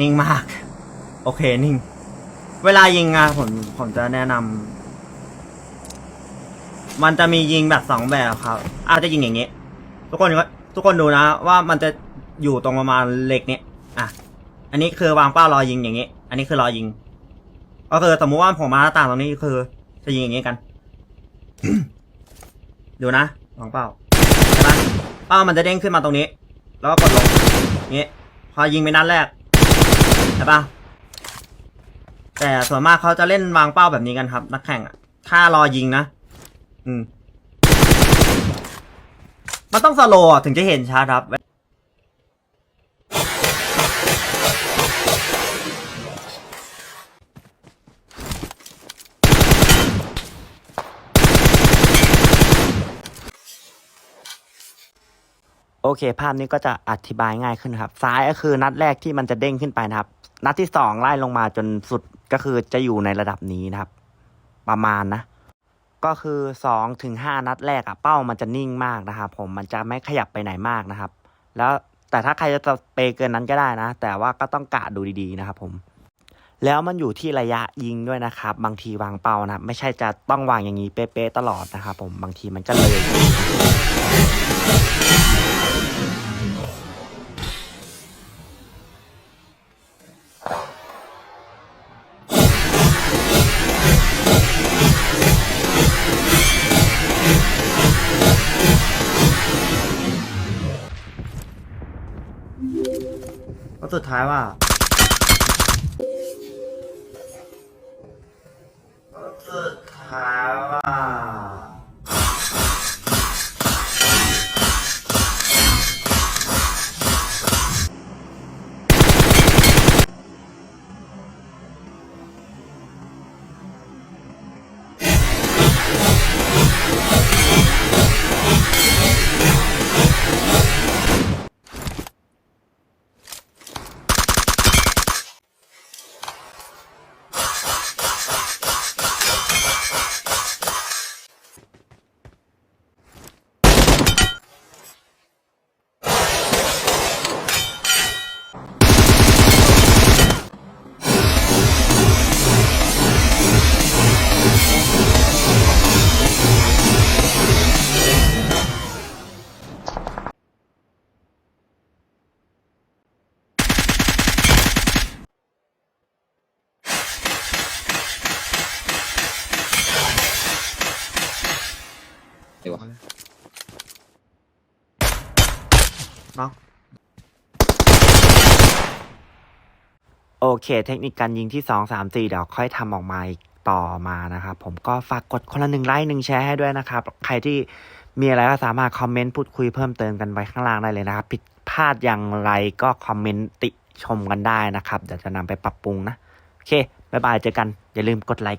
นิ่งมาก โอเคนิ่ง เวลายิงอะผมผมจะแนะนำมันจะมียิงแบบสองแบบครับ อาจจะยิงอย่างนี้ ทุกคนก็ทุกคนดูนะ ว่ามันจะอยู่ตรงประมาณเหล็กเนี้ยอะ อันนี้คือวางเป้ารอยิงอย่างนี้ อันนี้คือรอยิง ก็คือสมมุติว่าผมมาต่างตรงนี้คือ จะยิงอย่างนี้กัน ดูนะวางเป้าใช่ไหมเป้ามันจะเด้งขึ้นมาตรงนี้ แล้วก็กดลงนี้พอยิงไปนัดแรก ช่ปะแต่ส่วนมากเขาจะเล่นวางเป้าแบบนี้กันครับ นักแข่งอะถ้ารอยิงนะ อืม มันต้องสโลว์ถึงจะเห็นชัดครับโอเค ภาพนี้ก็จะอธิบายง่ายขึ้นครับ ซ้ายก็คือนัดแรกที่มันจะเด้งขึ้นไปนะครับ นัดที่สองไล่ลงมาจนสุดก็คือจะอยู่ในระดับนี้นะครับ ประมาณนะ ก็คือสองถึงห้านัดแรกอะเป้ามันจะนิ่งมากนะครับผมมันจะไม่ขยับไปไหนมากนะครับ แล้วแต่ถ้าใครจะเปเกินนั้นก็ได้นะ แต่ว่าก็ต้องกะดูดีๆนะครับผม แล้วมันอยู่ที่ระยะยิงด้วยนะครับ บางทีวางเป้านะครับไม่ใช่จะต้องวางอย่างนี้เป๊ะๆตลอดนะครับผมบางทีมันก็เลย สุดท้ายว่า ววะเนาะโอเค เทคนิคการยิงที่สองสามสี่เดี๋ยวค่อยทำออกมาอีกต่อมานะครับ ผมก็ฝากกดคนละหนึ่งไลค์หนึ่งแชร์ให้ด้วยนะครับ ใครที่มีอะไรก็สามารถคอมเมนต์พูดคุยเพิ่มเติมกันไว้ข้างล่างได้เลยนะครับ ผิดพลาดอย่างไรก็คอมเมนต์ติชมกันได้นะครับ เดี๋ยวจะนำไปปรับปรุงนะ โอเค บ๊ายบาย เจอกัน อย่าลืมกดไลค์